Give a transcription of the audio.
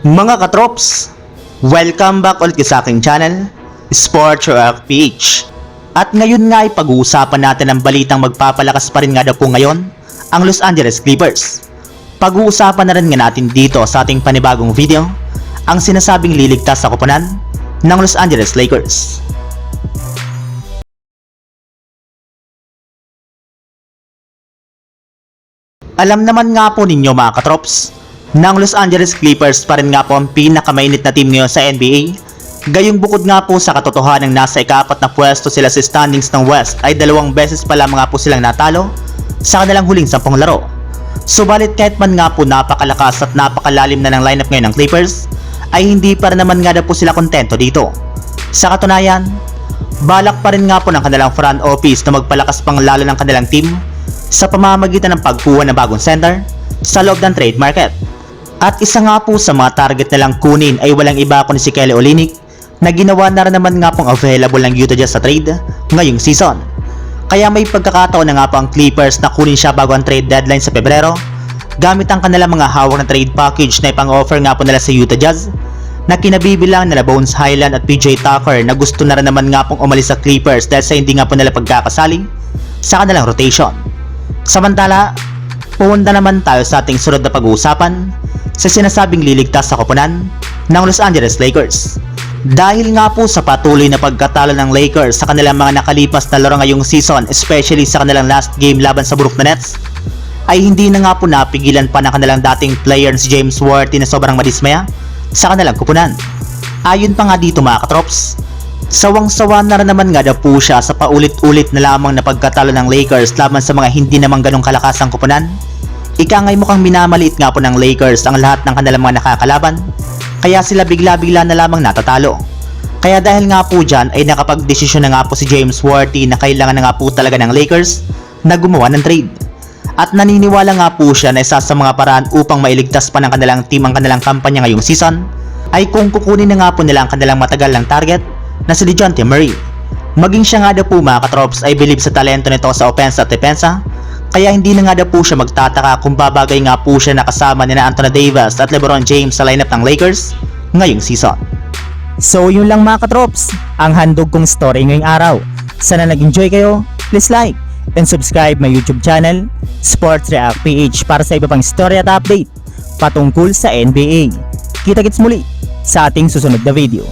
Mga katrops, welcome back ulit sa aking channel, Sports Rock PH. At ngayon nga ay pag-uusapan natin ang balitang magpapalakas pa rin nga daw po ngayon, ang Los Angeles Clippers. Pag-uusapan na rin nga natin dito sa ating panibagong video, ang sinasabing liligtas sa koponan ng Los Angeles Lakers. Alam naman nga po ninyo mga katrops, ng Los Angeles Clippers pa rin nga po ang pinakamainit na team ngayon sa NBA. Gayong bukod nga po sa katotohanan nasa ikapat na pwesto sila sa standings ng West ay dalawang beses pa lamang nga po silang natalo sa kanilang huling sampung laro. Subalit kahit man nga po napakalakas at napakalalim na ng lineup ngayon ng Clippers, ay hindi pa naman nga daw po sila kontento dito. Sa katunayan, balak pa rin nga po ng kanilang front office na magpalakas pang lalo ng kanilang team sa pamamagitan ng pagkuha ng bagong center sa loob ng trade market. At isa nga po sa mga target nilang kunin ay walang iba kundi si Kelly Olynyk na ginawa na rin naman nga pong available ng Utah Jazz sa trade ngayong season. Kaya may pagkakataon na nga po ang Clippers na kunin siya bago ang trade deadline sa Pebrero gamit ang kanilang mga hawak na trade package na ipang-offer nga po nila sa Utah Jazz na kinabibilang nila Bones Highland at PJ Tucker na gusto na rin naman nga pong umalis sa Clippers dahil sa hindi nga po nila pagkakasali sa kanilang rotation. Samantala, pumunta naman tayo sa ating sunod na pag-uusapan sa sinasabing liligtas sa koponan ng Los Angeles Lakers. Dahil nga po sa patuloy na pagkatalo ng Lakers sa kanilang mga nakalipas na laro ngayong season, especially sa kanilang last game laban sa Brooklyn Nets, ay hindi na nga po napigilan pa ng kanilang dating player si James Worthy na sobrang madismaya sa kanilang kupunan. Ayon pa nga dito mga katrops, sawang-sawa na rin naman nga daw po siya sa paulit-ulit na lamang na pagkatalo ng Lakers laban sa mga hindi naman ganong kalakasang kupunan. Ika nga'y mukhang minamaliit nga po ng Lakers ang lahat ng kanilang mga nakakalaban, kaya sila bigla-bigla na lamang natatalo. Kaya dahil nga po dyan ay nakapag-desisyon na nga po si James Worthy na kailangan na nga po talaga ng Lakers na gumawa ng trade. At naniniwala nga po siya na isa sa mga paraan upang mailigtas pa ng kanilang team ang kanilang kampanya ngayong season ay kung kukunin na nga po nila ang kanilang matagal ng target na si DeJounte Murray. Maging siya nga daw po mga katrops ay believe sa talento nito sa offense at depensa kaya hindi na nga daw po siya magtataka kung babagay nga po siya nakasama ni na Anthony Davis at LeBron James sa lineup ng Lakers ngayong season. So yun lang mga katrops, ang handog kong story ngayong araw. Sana nag-enjoy kayo, please like and subscribe my YouTube channel, Sports React PH para sa iba pang story at update patungkol sa NBA. Kita-kits muli sa ating susunod na video.